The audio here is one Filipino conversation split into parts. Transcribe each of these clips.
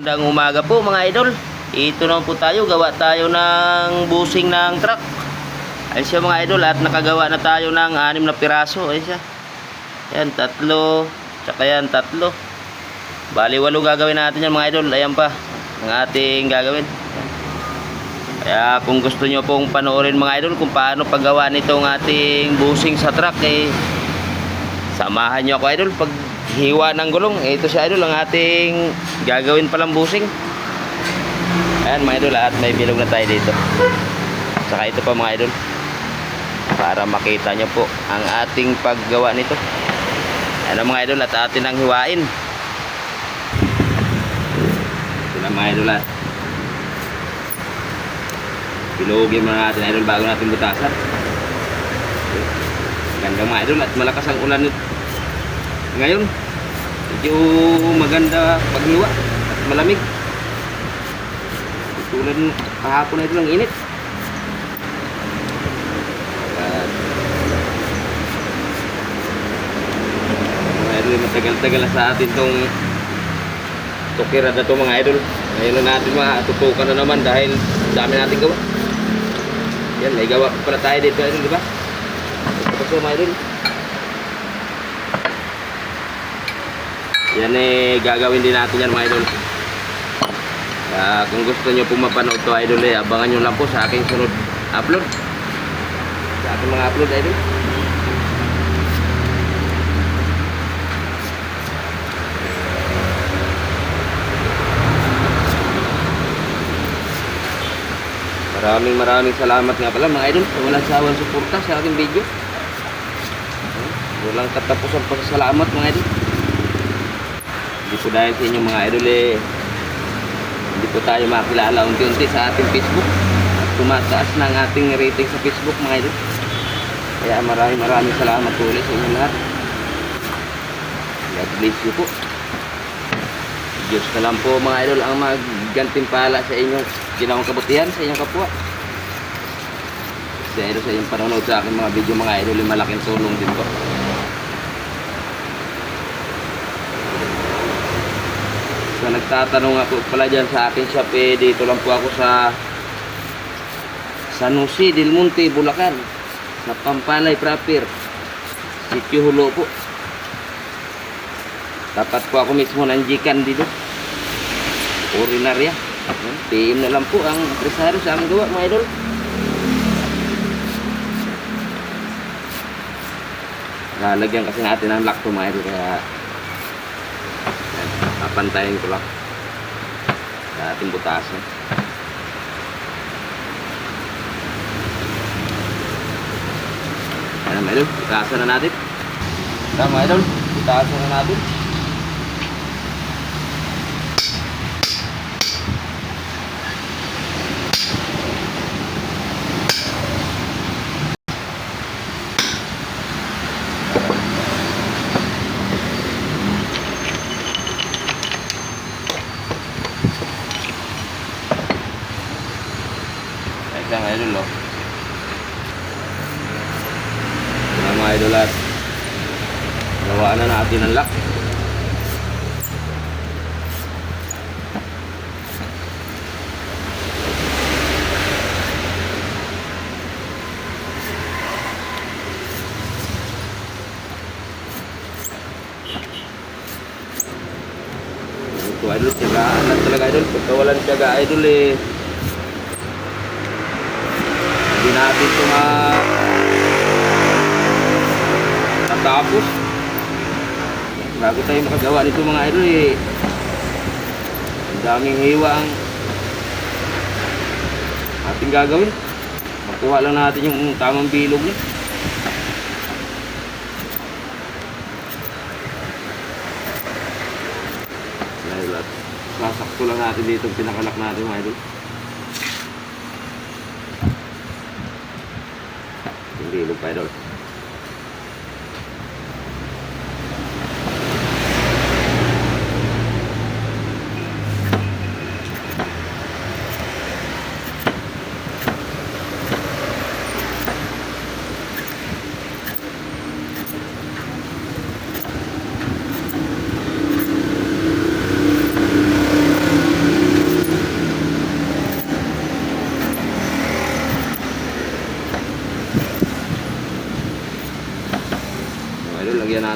Magandang umaga po mga idol. Ito naman po tayo, gawa tayo ng busing ng truck. Ayun siya mga idol at nakagawa na tayo ng anim na piraso. Ayun siya. Yan, tatlo. Tsaka yan, tatlo. Bali, walo gagawin natin yan mga idol. Ayan pa, ang ating gagawin. Kaya kung gusto nyo pong panoorin mga idol kung paano paggawa nitong ating busing sa truck, eh, samahan nyo ako idol pag hiwa ng gulong. Eh, ito si idol ang ating gagawin palang busing. Ayan mga idol at may bilog na tayo dito. Saka ito pa mga idol. Para makita nyo po ang ating paggawa nito. Ayan mga idol at atin ang hiwain. Ito na mga idol at Bilogin muna natin idol bago natin butasan. Ganda mga idol at malakas ang ulan. Ngayon, medyo maganda paghiwa at malamig. Tulad kahapon na ito lang init. At, mga idol, matagal-tagal sa atin tong tukiran na to mga idol. Ngayon na natin matutukan na naman dahil dami natin gawa. Yan, may gawa pa pala tayo dito idol, di ba? Mga idol. Yan eh, gagawin din natin yan mga idol. Kaya kung gusto nyo pong mapanood to idol eh, abangan nyo lang po sa aking sunod upload. Sa aking mga upload idol. Maraming maraming salamat nga pala mga idol sa walang sawang suporta sa aking video. Walang katapusan pasasalamat mga idol. Hindi po dahil sa inyo mga idol eh, hindi po tayo makilala unti-unti sa ating Facebook. At tumataas na ang ating rating sa Facebook mga idol. Kaya maraming maraming salamat po ulit sa inyo lahat. God bless you po. Diyos na lang po mga idol ang maggantimpala sa inyong ginawang kabutihan sa inyong kapwa. Sa idol sa inyong panonood sa aking mga video mga idol, yung malaking tulong din po. Sa nagtatanong ako pala dyan sa akin shop eh, dito lang po ako sa San Jose del Monte, Bulacan. Sa Pampalay proper. Sitio Hulo po. Tapat po ako mismo ng Gikan dito. Ordinarya. Yan, PM na lang po ang presaro sa aming gawa mga idol. Lalagyan kasi natin ng lock to mga idol kaya yan, papantayin ko lang sa ating butasan. Ayan mga idol, butasan na natin. Tama mga idol, na natin. Ito mga idol oh. Ayan, mga idol at gawaan na natin ang lock. Ito idol, tiyagaan lang Pagka walang tiyaga idol eh, hindi natin ito ma tatapos bago tayo makagawa nito mga idol eh. Ang daming hiwa ang ating gagawin. Makuha lang natin yung tamang bilog niya dahil at sasakto lang natin dito yung pinakalak natin mga idol. Yung bilog pa idol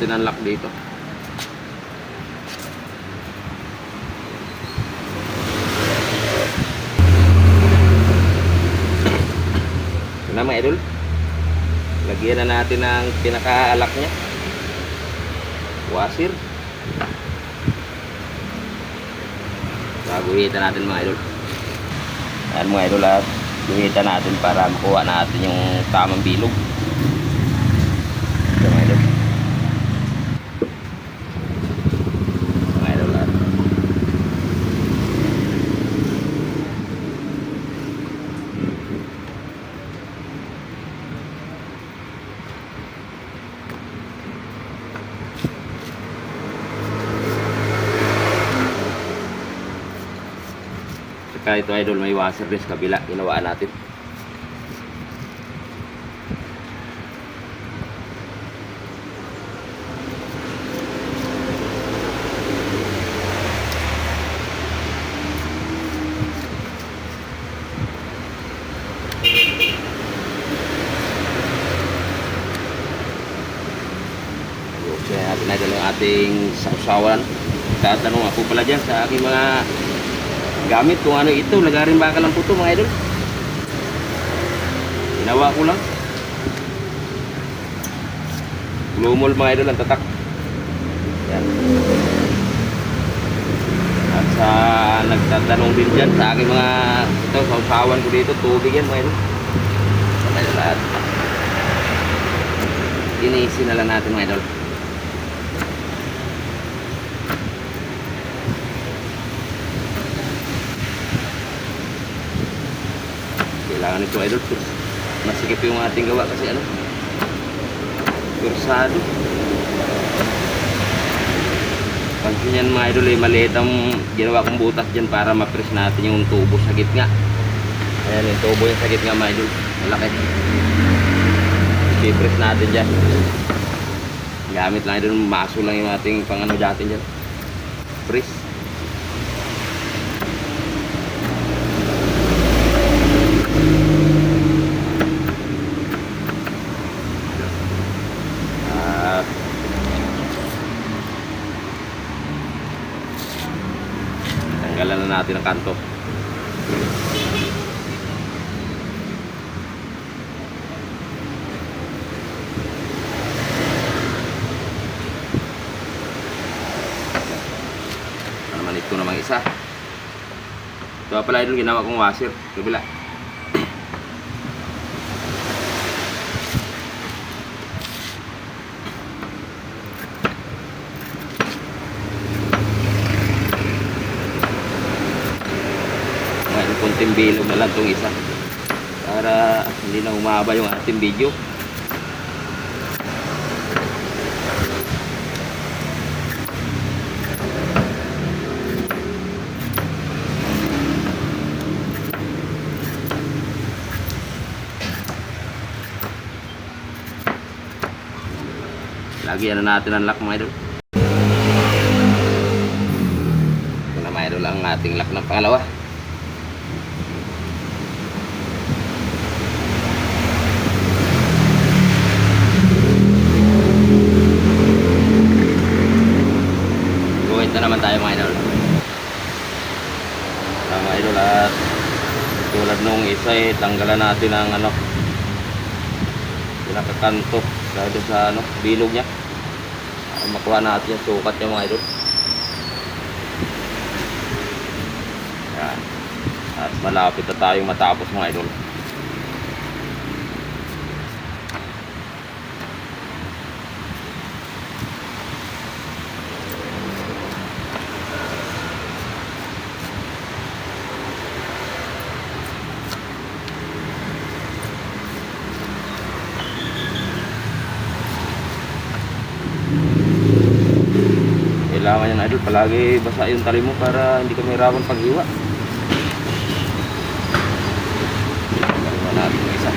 natin ang lock dito. Ito na mga idol. Lagyan na natin ang pinaka-lock niya. Washer. Baguhitan natin mga idol. Ayan mga idol at guhitan natin para makuha natin yung tamang bilog. Ito mga idol. Mga idol at Saka ito idol may washer din sa kabila. Ginawa natin. Kaya natin idol yung ating sausawan. Tatanong ako pala dyan sa aking mga gamit kung ano ito. Lagarin baka lang po ito mga idol. Ginawa ko lang. Lumol mga idol ang tatak. Yan. At sa nagtatanong din dyan sa aking mga ito, sausawan ko dito, tubig yan mga idol. Mga idol at inisin na lang natin mga idol. Kailangan ito idol masikip yung ating gawa kasi ano pursado pansin yan mga idol eh maliit ang ginawa kong butas dyan para ma-press natin yung tubo sa gitna. Ayan yung tubo yung sa gitna mga idol. Malaki. I-press natin dyan. Gamit lang idol. Maso lang yung ating pang ano dyan dyan. Press Ah. tanggalan na natin ang kanto. Ano naman ito namang isa. Ito pala idol ginawa kong washer. Kabila. Ngayon, kunting bilog lang itong isa. Para hindi na umaba yung ating video. Lagyan na natin ang lock mga idol. Ito na mga idol ang ating lock ng pangalawa. Na naman tayo mga idol. Ito mga idol at tulad nung isa eh, tanggalan natin ang ano pinakakanto dahil sa ano, bilog niya. Para makuha natin yung sukat niya mga idol. Yan. At malapit na tayong matapos mga idol. Kailangan yan idol, palagi basa yung tali mo para hindi ka mahirapan paghiwa. Gagawa natin yung isa.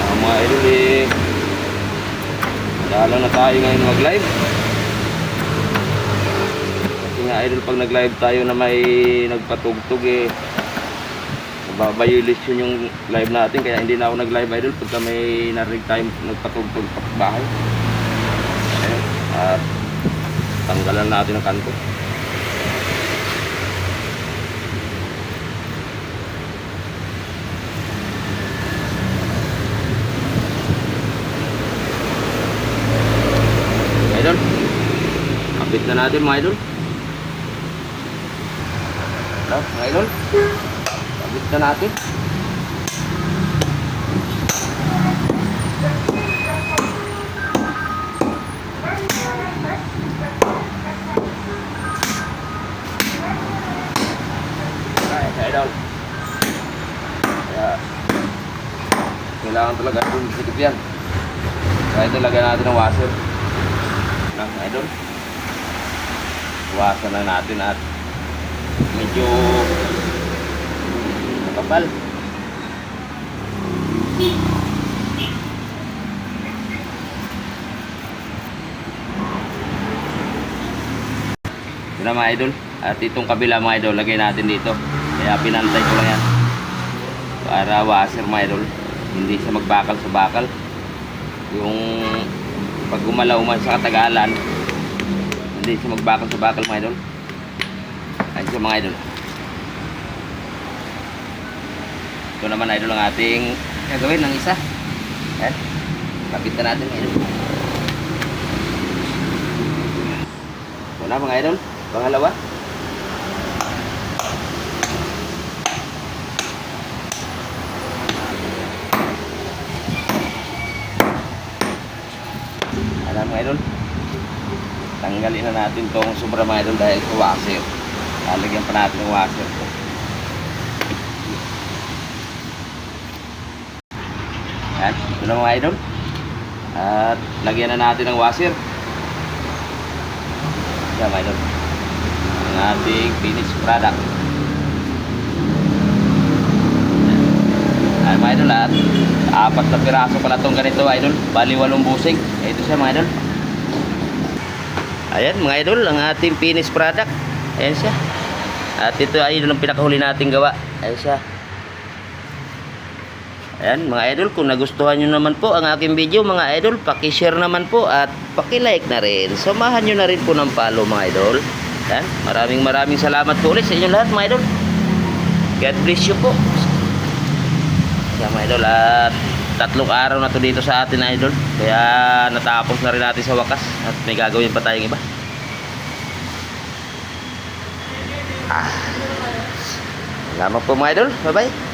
Ah, mga idol, tayo ngayon mag-live. Kasi nga idol pag nag-live tayo na may nagpatugtog eh nababayulisyon yung live natin kaya hindi na ako nag-live idol pagka may narinig tayong nagpatugtog sa bahay. At tanggalan natin ang kanto. Idol, na natin mga idol. Hello, mga idol. Kapit na natin. Idol. Kaya, kailangan talaga itong sikip yan. Kaya ito lagyan natin ng washer ng idol. Iwasan na natin at medyo makapal. Ito na mga idol. At itong kabila mga idol, lagay natin dito. Kaya pinantay ko lang yan. Para washer mga idol. Hindi siya magbakal sa bakal. Yung pag gumalaw man sa katagalan, hindi siya magbakal sa bakal mga idol. Ayun siya mga idol. Ito naman idol ang ating gagawin ng isa. Ayan. Kapit na natin idol. Ito na mga idol. Pangalawa. Alam mga idol. Tanggalin na natin tong sobra mga idol dahil sa washer. Lalagyan pa natin ng washer to. Yan, ito na mga idol. At lagyan na natin ng washer. Yan mga idol. Ang ating finished product. Ay mga idol at apat na piraso pala tong ganito idol. Bali walong busing. Ito siya mga idol. Ayan mga idol ang ating finished product. Ayan siya. At ito ay ang pinakahuli nating gawa. Ayan siya. Ayan mga idol, kung nagustuhan nyo naman po ang aking video mga idol, paki-share naman po at paki-like na rin. Samahan nyo na rin po ng follow mga idol. Ayan, maraming maraming salamat po ulit sa inyo lahat mga idol. God bless you po. Ayan mga idol, at tatlong araw na to dito sa atin idol. Kaya natapos na rin natin sa wakas at may gagawin pa tayong iba. Ah. Salamat po mga idol. Bye-bye.